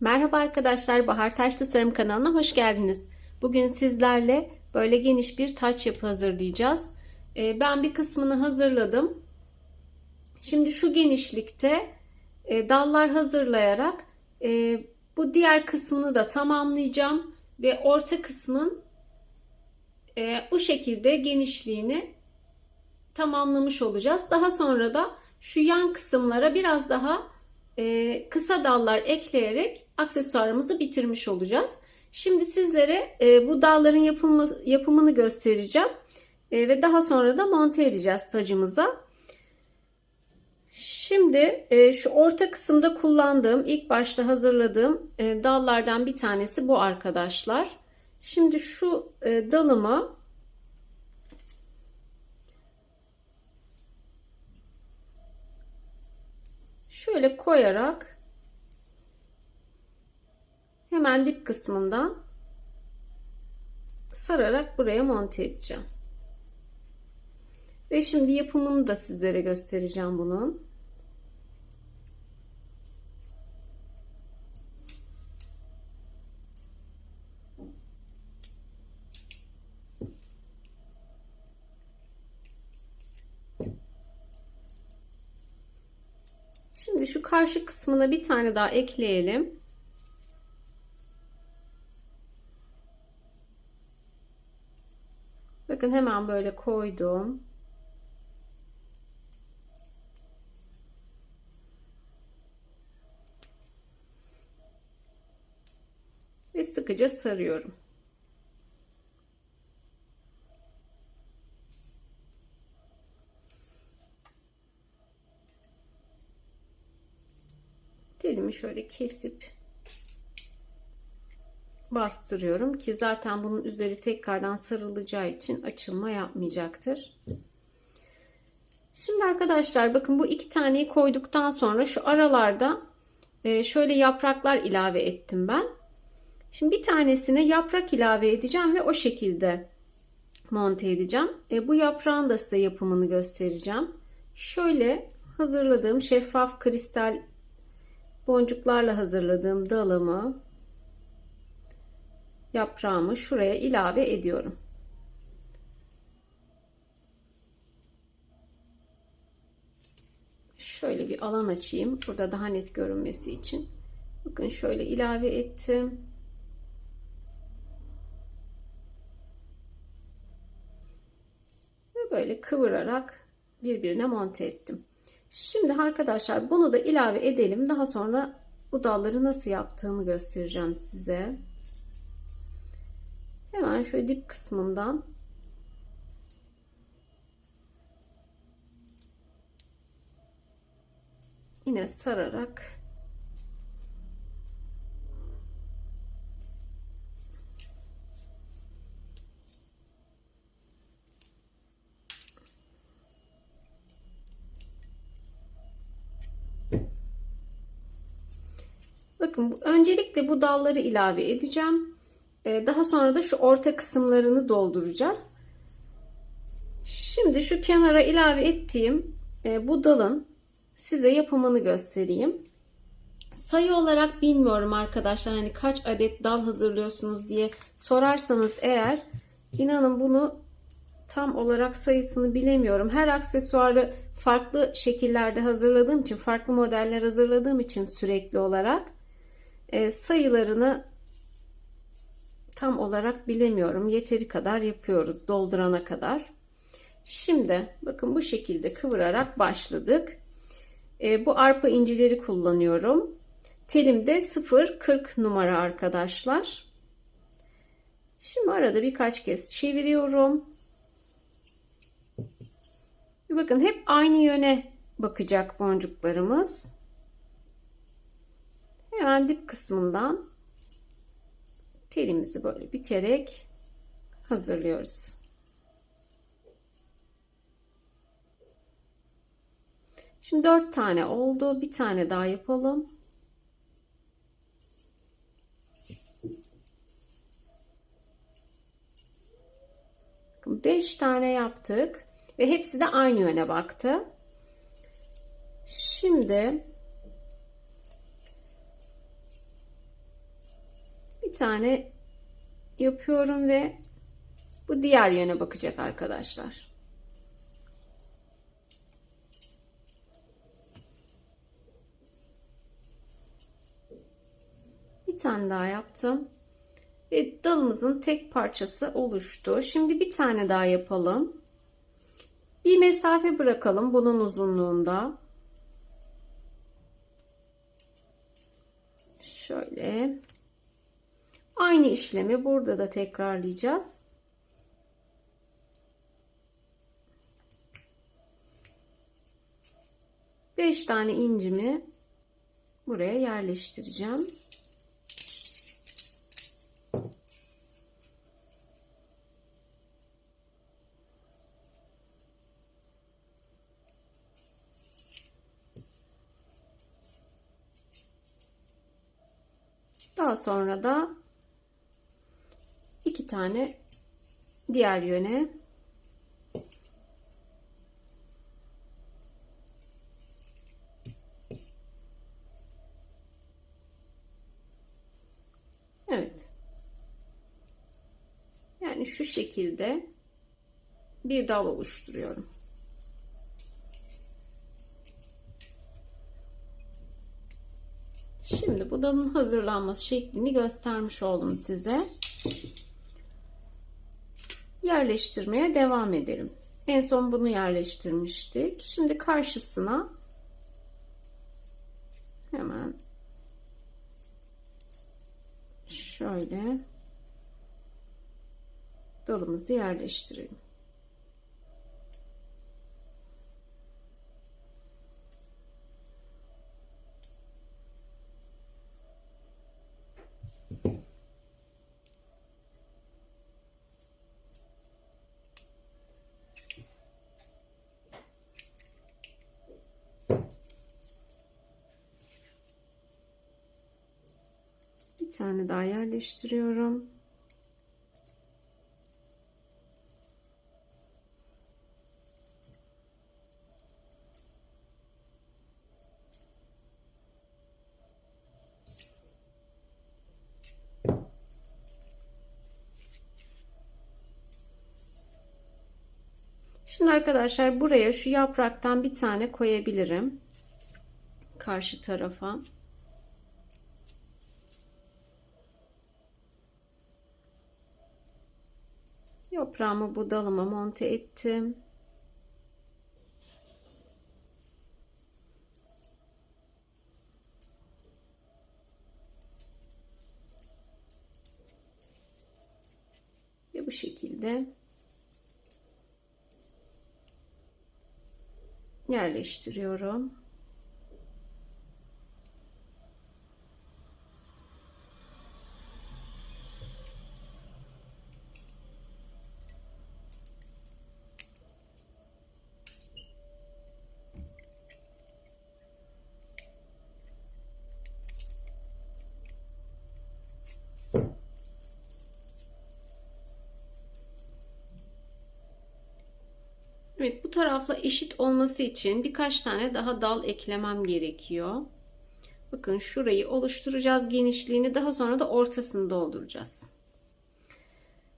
Merhaba arkadaşlar, Bahar Taş Tasarım kanalına hoş geldiniz. Bugün sizlerle böyle geniş bir taç yapı hazırlayacağız. Ee, Ben bir kısmını hazırladım. Şimdi şu genişlikte e, dallar hazırlayarak e, bu diğer kısmını da tamamlayacağım ve orta kısmın e, bu şekilde genişliğini tamamlamış olacağız. Daha sonra da şu yan kısımlara biraz daha e, kısa dallar ekleyerek aksesuarımızı bitirmiş olacağız. Şimdi sizlere e, bu dalların yapılma, yapımını göstereceğim. E, ve daha sonra da monte edeceğiz tacımıza. Şimdi e, şu orta kısımda kullandığım, ilk başta hazırladığım e, dallardan bir tanesi bu arkadaşlar. Şimdi şu e, dalımı şöyle koyarak hemen dip kısmından sararak buraya monte edeceğim. Ve şimdi yapımını da sizlere göstereceğim bunun. Şimdi şu karşı kısmına bir tane daha ekleyelim. Bakın hemen böyle koydum. Ve sıkıca sarıyorum. telimi şöyle kesip bastırıyorum ki zaten bunun üzeri tekrardan sarılacağı için açılma yapmayacaktır. Şimdi arkadaşlar bakın bu iki taneyi koyduktan sonra şu aralarda e, şöyle yapraklar ilave ettim ben. Şimdi bir tanesine yaprak ilave edeceğim ve o şekilde monte edeceğim. E, bu yaprağın da size yapımını göstereceğim. Şöyle hazırladığım şeffaf kristal boncuklarla hazırladığım dalımı yaprağımı şuraya ilave ediyorum. Şöyle bir alan açayım. Burada daha net görünmesi için. Bakın şöyle ilave ettim. Ve böyle kıvırarak birbirine monte ettim. Şimdi arkadaşlar bunu da ilave edelim. Daha sonra bu dalları nasıl yaptığımı göstereceğim size. Hemen şöyle dip kısmından yine sararak Bakın öncelikle bu dalları ilave edeceğim. Ee, daha sonra da şu orta kısımlarını dolduracağız. Şimdi şu kenara ilave ettiğim e, bu dalın size yapımını göstereyim. Sayı olarak bilmiyorum arkadaşlar hani kaç adet dal hazırlıyorsunuz diye sorarsanız eğer inanın bunu tam olarak sayısını bilemiyorum. Her aksesuarı farklı şekillerde hazırladığım için farklı modeller hazırladığım için sürekli olarak e, sayılarını tam olarak bilemiyorum. Yeteri kadar yapıyoruz doldurana kadar. Şimdi bakın bu şekilde kıvırarak başladık. E, bu arpa incileri kullanıyorum. Telim de 0.40 numara arkadaşlar. Şimdi arada birkaç kez çeviriyorum. Bakın hep aynı yöne bakacak boncuklarımız. Hemen dip kısmından telimizi böyle bükerek hazırlıyoruz. Şimdi dört tane oldu. Bir tane daha yapalım. Beş tane yaptık ve hepsi de aynı yöne baktı. Şimdi bir tane yapıyorum ve bu diğer yöne bakacak arkadaşlar. Bir tane daha yaptım. Ve dalımızın tek parçası oluştu. Şimdi bir tane daha yapalım. Bir mesafe bırakalım bunun uzunluğunda. Şöyle. Aynı işlemi burada da tekrarlayacağız. Beş tane incimi buraya yerleştireceğim. Daha sonra da iki tane diğer yöne Evet. Yani şu şekilde bir dal oluşturuyorum. Şimdi bu dalın hazırlanması şeklini göstermiş oldum size. Yerleştirmeye devam edelim. En son bunu yerleştirmiştik. Şimdi karşısına hemen şöyle dalımızı yerleştirelim. Tane daha yerleştiriyorum. Şimdi arkadaşlar buraya şu yapraktan bir tane koyabilirim. Karşı tarafa. Yaprağımı bu dalıma monte ettim. Ve bu şekilde yerleştiriyorum. Evet bu tarafla eşit olması için birkaç tane daha dal eklemem gerekiyor. Bakın şurayı oluşturacağız genişliğini daha sonra da ortasını dolduracağız.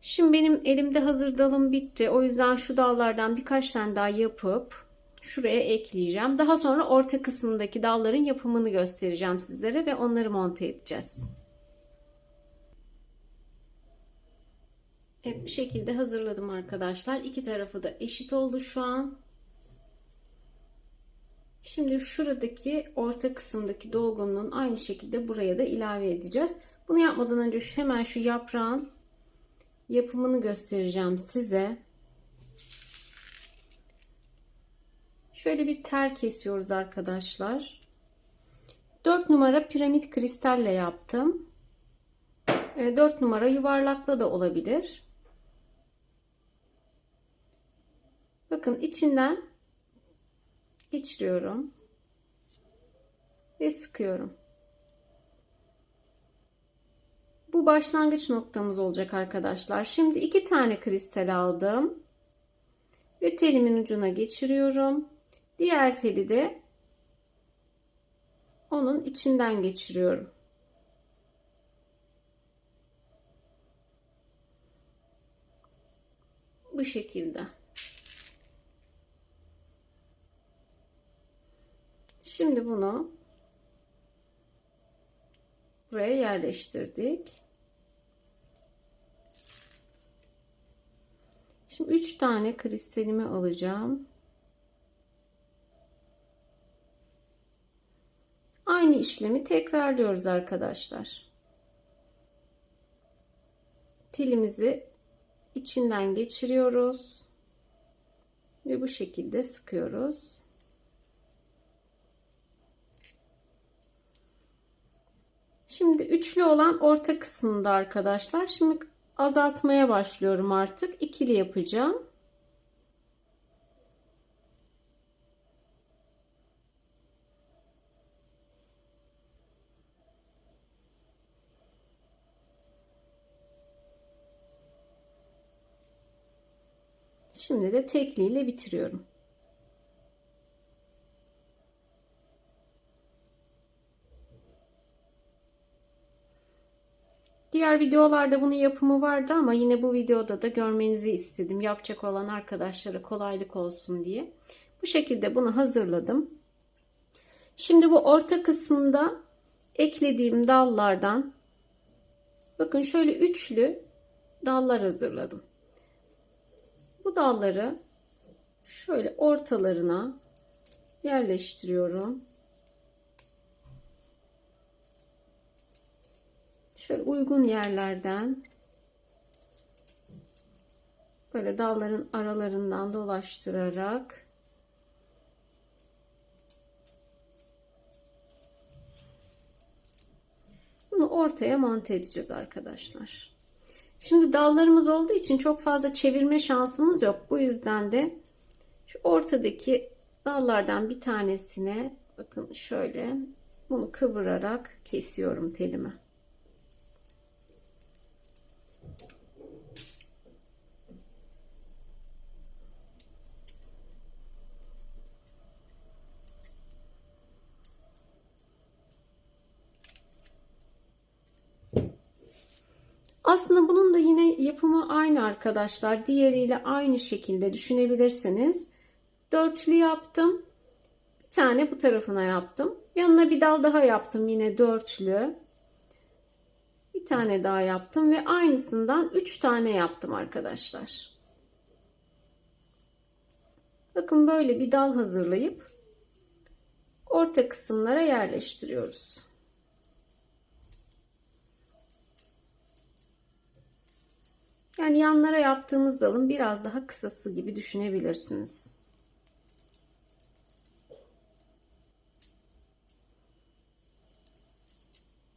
Şimdi benim elimde hazır dalım bitti. O yüzden şu dallardan birkaç tane daha yapıp şuraya ekleyeceğim. Daha sonra orta kısmındaki dalların yapımını göstereceğim sizlere ve onları monte edeceğiz. Evet bu şekilde hazırladım arkadaşlar. İki tarafı da eşit oldu şu an. Şimdi şuradaki orta kısımdaki dolgunluğun aynı şekilde buraya da ilave edeceğiz. Bunu yapmadan önce şu, hemen şu yaprağın yapımını göstereceğim size. Şöyle bir tel kesiyoruz arkadaşlar. 4 numara piramit kristalle yaptım. 4 e, numara yuvarlakla da olabilir. Bakın içinden geçiriyorum ve sıkıyorum. Bu başlangıç noktamız olacak arkadaşlar. Şimdi iki tane kristal aldım. Ve telimin ucuna geçiriyorum. Diğer teli de onun içinden geçiriyorum. Bu şekilde. Şimdi bunu buraya yerleştirdik. Şimdi 3 tane kristalimi alacağım. Aynı işlemi tekrarlıyoruz arkadaşlar. Telimizi içinden geçiriyoruz ve bu şekilde sıkıyoruz. Şimdi üçlü olan orta kısmında arkadaşlar. Şimdi azaltmaya başlıyorum artık. İkili yapacağım. Şimdi de tekliyle bitiriyorum. Diğer videolarda bunun yapımı vardı ama yine bu videoda da görmenizi istedim. Yapacak olan arkadaşlara kolaylık olsun diye. Bu şekilde bunu hazırladım. Şimdi bu orta kısmında eklediğim dallardan bakın şöyle üçlü dallar hazırladım. Bu dalları şöyle ortalarına yerleştiriyorum. Şöyle uygun yerlerden böyle dalların aralarından dolaştırarak bunu ortaya monte edeceğiz arkadaşlar. Şimdi dallarımız olduğu için çok fazla çevirme şansımız yok. Bu yüzden de şu ortadaki dallardan bir tanesine bakın şöyle bunu kıvırarak kesiyorum telimi. Aslında bunun da yine yapımı aynı arkadaşlar. Diğeriyle aynı şekilde düşünebilirsiniz. Dörtlü yaptım. Bir tane bu tarafına yaptım. Yanına bir dal daha yaptım yine dörtlü. Bir tane daha yaptım ve aynısından üç tane yaptım arkadaşlar. Bakın böyle bir dal hazırlayıp orta kısımlara yerleştiriyoruz. Yani yanlara yaptığımız dalın biraz daha kısası gibi düşünebilirsiniz.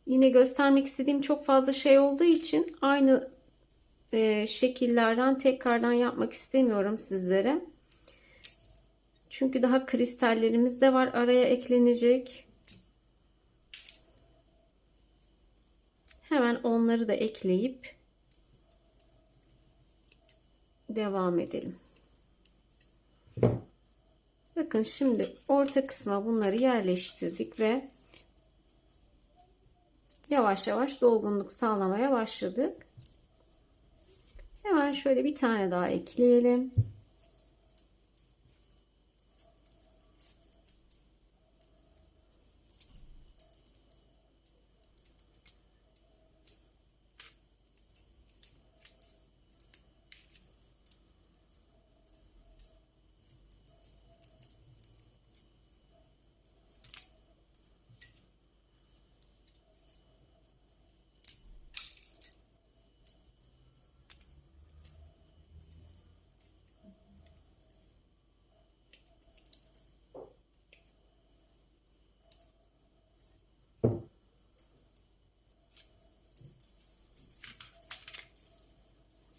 Yine göstermek istediğim çok fazla şey olduğu için aynı e, şekillerden tekrardan yapmak istemiyorum sizlere. Çünkü daha kristallerimiz de var araya eklenecek. Hemen onları da ekleyip devam edelim. Bakın şimdi orta kısma bunları yerleştirdik ve yavaş yavaş dolgunluk sağlamaya başladık. Hemen şöyle bir tane daha ekleyelim.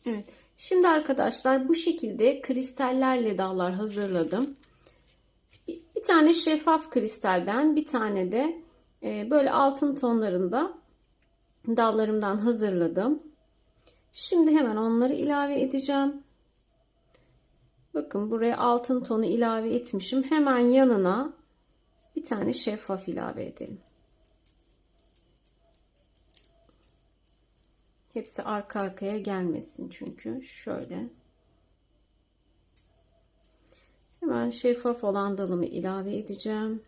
Evet. Şimdi arkadaşlar bu şekilde kristallerle dallar hazırladım. Bir, tane şeffaf kristalden bir tane de e, böyle altın tonlarında dallarımdan hazırladım. Şimdi hemen onları ilave edeceğim. Bakın buraya altın tonu ilave etmişim. Hemen yanına bir tane şeffaf ilave edelim. Hepsi arka arkaya gelmesin çünkü. Şöyle. Hemen şeffaf olan dalımı ilave edeceğim.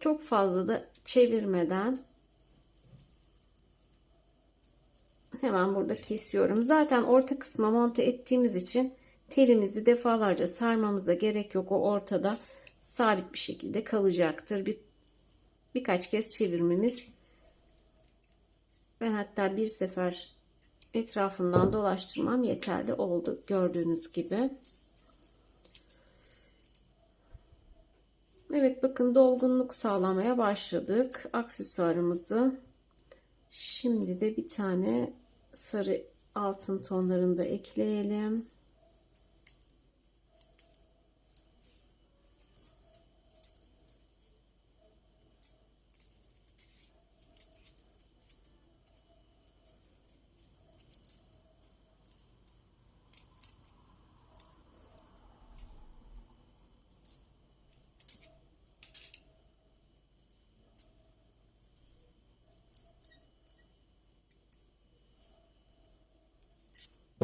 Çok fazla da çevirmeden hemen burada kesiyorum. Zaten orta kısma monte ettiğimiz için telimizi defalarca sarmamıza gerek yok. O ortada sabit bir şekilde kalacaktır. Bir, birkaç kez çevirmemiz ben hatta bir sefer etrafından dolaştırmam yeterli oldu gördüğünüz gibi. Evet bakın dolgunluk sağlamaya başladık. Aksesuarımızı şimdi de bir tane sarı altın tonlarında ekleyelim.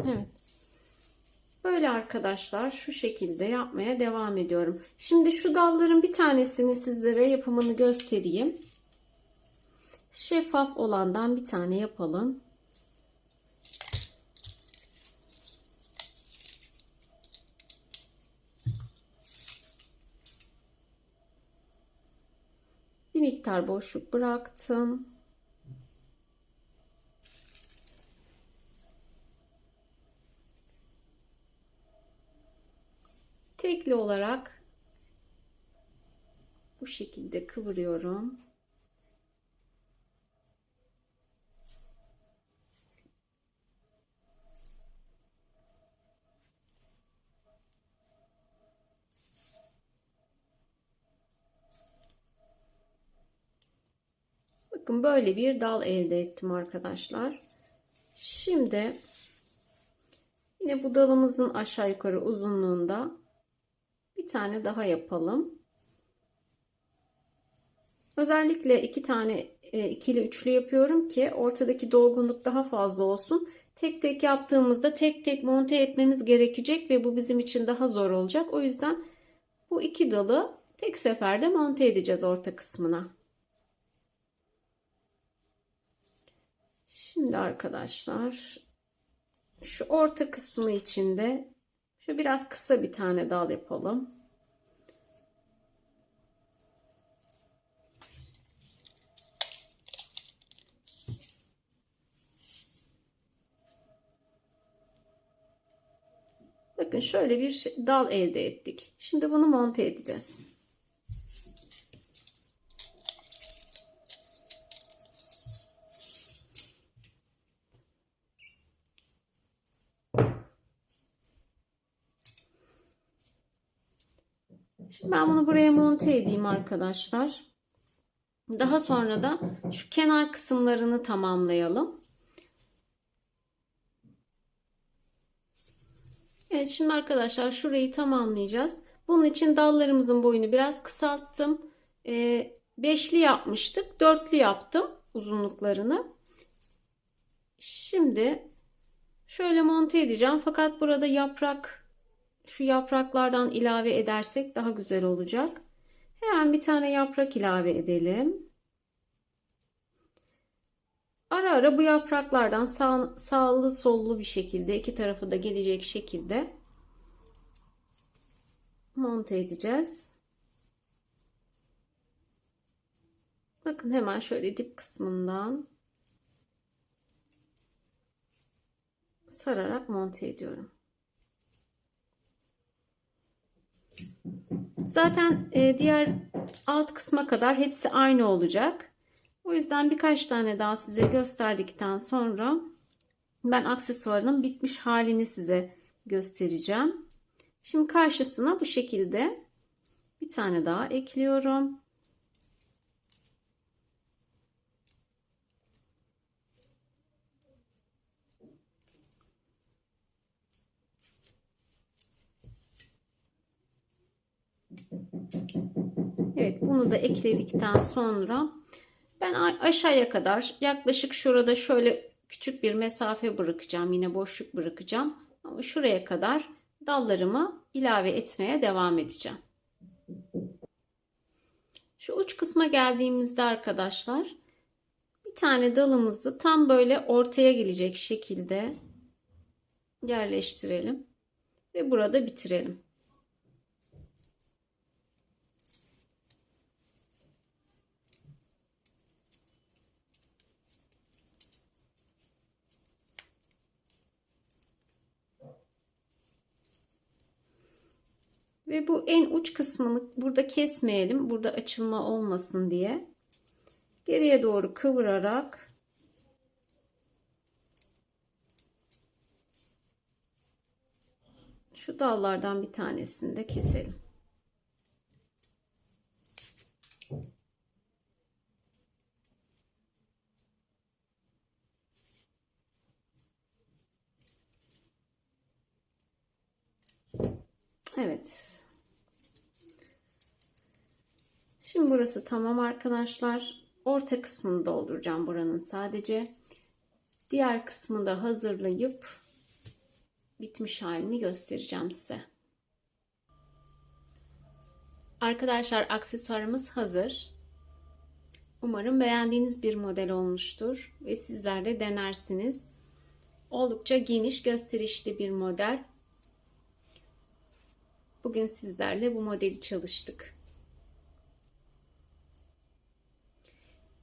Evet. Böyle arkadaşlar şu şekilde yapmaya devam ediyorum. Şimdi şu dalların bir tanesini sizlere yapımını göstereyim. Şeffaf olandan bir tane yapalım. Bir miktar boşluk bıraktım. Tekli olarak bu şekilde kıvırıyorum. Bakın böyle bir dal elde ettim arkadaşlar. Şimdi yine bu dalımızın aşağı yukarı uzunluğunda bir tane daha yapalım. Özellikle iki tane e, ikili üçlü yapıyorum ki ortadaki dolgunluk daha fazla olsun. Tek tek yaptığımızda tek tek monte etmemiz gerekecek ve bu bizim için daha zor olacak. O yüzden bu iki dalı tek seferde monte edeceğiz orta kısmına. Şimdi arkadaşlar şu orta kısmı içinde şu biraz kısa bir tane dal yapalım. Bakın şöyle bir şey, dal elde ettik. Şimdi bunu monte edeceğiz. Şimdi ben bunu buraya monte edeyim arkadaşlar. Daha sonra da şu kenar kısımlarını tamamlayalım. Evet şimdi arkadaşlar şurayı tamamlayacağız. Bunun için dallarımızın boyunu biraz kısalttım. Ee, beşli yapmıştık. Dörtlü yaptım uzunluklarını. Şimdi şöyle monte edeceğim. Fakat burada yaprak şu yapraklardan ilave edersek daha güzel olacak. Hemen bir tane yaprak ilave edelim. Ara ara bu yapraklardan sağ, sağlı sollu bir şekilde iki tarafı da gelecek şekilde monte edeceğiz. Bakın hemen şöyle dip kısmından sararak monte ediyorum. Zaten e, diğer alt kısma kadar hepsi aynı olacak. O yüzden birkaç tane daha size gösterdikten sonra ben aksesuarın bitmiş halini size göstereceğim. Şimdi karşısına bu şekilde bir tane daha ekliyorum. Evet bunu da ekledikten sonra ben aşağıya kadar yaklaşık şurada şöyle küçük bir mesafe bırakacağım. Yine boşluk bırakacağım. Ama şuraya kadar dallarımı ilave etmeye devam edeceğim. Şu uç kısma geldiğimizde arkadaşlar bir tane dalımızı tam böyle ortaya gelecek şekilde yerleştirelim ve burada bitirelim. Ve bu en uç kısmını burada kesmeyelim. Burada açılma olmasın diye. Geriye doğru kıvırarak şu dallardan bir tanesini de keselim. Evet. Şimdi burası tamam arkadaşlar. Orta kısmını dolduracağım buranın sadece. Diğer kısmını da hazırlayıp bitmiş halini göstereceğim size. Arkadaşlar aksesuarımız hazır. Umarım beğendiğiniz bir model olmuştur ve sizler de denersiniz. Oldukça geniş gösterişli bir model. Bugün sizlerle bu modeli çalıştık.